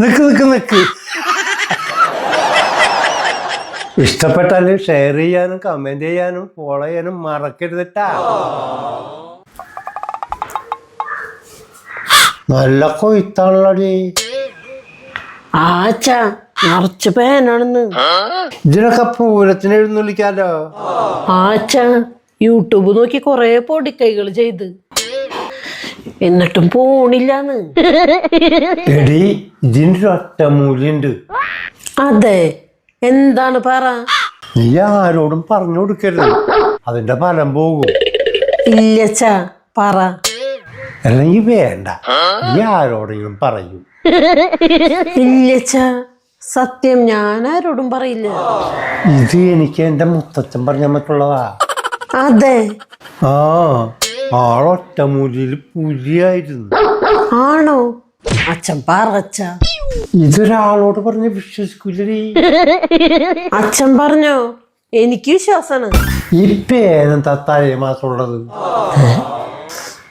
നിക്ക് നിക്ക് നിക്ക്. ഇഷ്ടപ്പെട്ടാൽ ഷെയർ ചെയ്യാനും കമന്റ് ചെയ്യാനും ഫോളോ ചെയ്യാനും മറക്കരുതട്ടാ. നല്ല കൊയ്ത്താണല്ലോടി. ആച്ച നിറച്ച് പേനാണെന്ന്. ഇതിനൊക്കെ പൂരത്തിന് എഴുന്നള്ളിക്കാലോ? ആച്ച യൂട്യൂബ് നോക്കി കൊറേ പൊടിക്കൈകൾ ചെയ്ത്. എന്നിട്ടും പോണില്ലാന്ന്. എടി ഇതിന്റെ ഒറ്റമൂലിയുണ്ട് അതെ എന്താണ് പറ? നീ ആരോടും പറഞ്ഞു കൊടുക്കരുത്. അതിന്റെ ഫലം പോകും. ഇല്ലച്ചാ പറ. അല്ലെങ്കിൽ വേണ്ട. നീ ആരോടെങ്കിലും പറയും. ഇല്ലച്ചാ സത്യം ഞാൻ ആരോടും പറയില്ല. ഇത് എനിക്ക് എന്റെ മുത്തച്ഛൻ പറഞ്ഞ മറ്റുള്ളതാ. അതെ. ആ ആളൊറ്റമൂലിയിൽ പുലിയായിരുന്നു ആണോ? അച്ഛൻ പറച്ച ഇതൊരാളോട് പറഞ്ഞ് വിശ്വസിക്കൂലേ അച്ഛൻ പറഞ്ഞോ? എനിക്ക് വിശ്വാസാണ് ഇപ്പേനും തത്താഴ തലേ മാസമുള്ളത്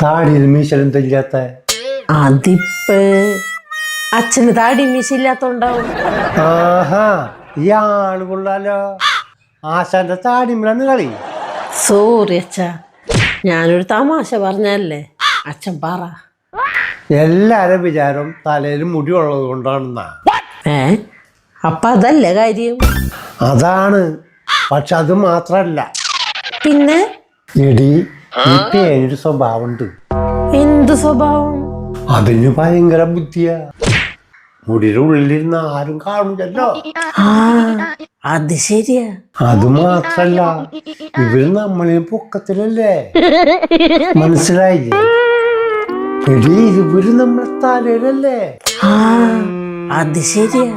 താടിയിൽ മീശലും തെല്ലാത്ത അതിപ്പ്. അച്ഛന് താടി മീശില്ലാത്തോണ്ടാവും ആഹാ ഈ ആൾ കൊള്ളാലോ. ആശാന്റെ താടിമിലാണ് കളി. സോറി അച്ഛാ. ഞാനൊരു തമാശ പറഞ്ഞല്ലേ അച്ഛൻ പറ. എല്ലാരും വിചാരം തലയിൽ മുടി ഉള്ളത് കൊണ്ടാണെന്നാ. ഏ? അപ്പൊ അതല്ലേ കാര്യം? അതാണ്. പക്ഷെ അത് മാത്രല്ല. പിന്നെ? എടി പേനൊരു സ്വഭാവമുണ്ട്. എന്ത് സ്വഭാവം? അതിന് ഭയങ്കര ബുദ്ധിയാ. മുടിയുടെ ഉള്ളിലിരുന്ന് ആരും കാണൂലല്ലോ. ആ. അത് ശരിയാ. അത് മാത്രല്ല ഇവർ നമ്മളെ പൊക്കത്തിലല്ലേ? മനസ്സിലായില്ലേ? എടി ഇവർ നമ്മളെ തലയിലല്ലേ? അത് ശരിയാ.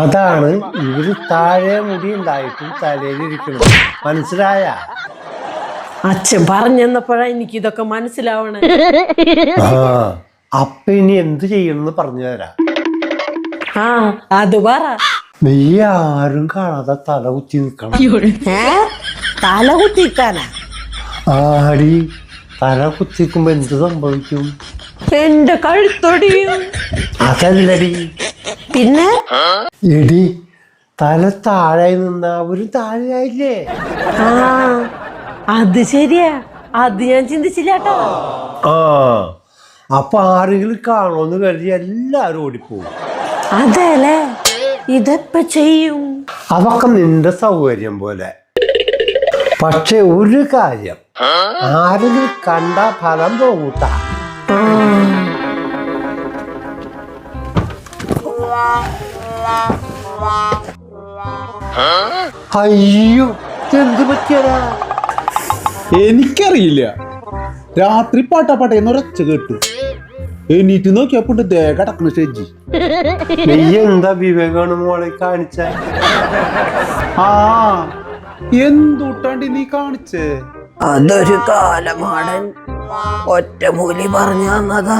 അതാണ് ഇവർ താഴെ മുടി ഉണ്ടായിട്ടും തലയിലിരിക്കണം മനസ്സിലായ? അച്ഛൻ പറഞ്ഞപ്പോഴാ എനിക്ക് ഇതൊക്കെ മനസ്സിലാവണേ. ആ അപ്പൊ ഇനി എന്ത് ചെയ്യണമെന്ന് പറഞ്ഞു തരാം. ആ അത് പറ. നീ ആരും കാണാതെ തല കുത്തി നിൽക്കണം തല കുത്തിക്കാനാ? ആടി തല കുത്തിക്കുമ്പോ എന്ത് സംഭവിക്കും? എന്റെ കഴുത്തൊടിയും. അതല്ലടി. പിന്നെ? എടി തല താഴെ നിന്ന ഒരു താഴെയായില്ലേ? ആ അത് ശരിയാ. അത് ഞാൻ ചിന്തിച്ചില്ലാട്ടോ ആ അപ്പൊ ആരെങ്കിലും കാണുമെന്ന് കരുതി എല്ലാരും ഓടിപ്പോവും. അതെല്ലേ ഇതെപ്പ ചെയ്യും? അതൊക്കെ നിന്റെ സൗകര്യം പോലെ. പക്ഷെ ഒരു കാര്യം ആരെങ്കിലും കണ്ട ഫലം പോകൂട്ട. അയ്യോ എന്ത് പറ്റിയടാ? എനിക്കറിയില്ല. രാത്രി പാട്ടാ പാട്ട എന്നൊരൊച്ച കേട്ടു. എണീറ്റ് നോക്കിയപ്പോ ദേ കിടക്കണ സ്റ്റേജി നീ എന്താ വിവേകാണ് മോളെ കാണിച്ച? ആ എന്തുട്ടാണ്ടി നീ കാണിച്ചേ? അതൊരു കാലമാടൻ ഒറ്റമൂലി പറഞ്ഞു തന്നതാ.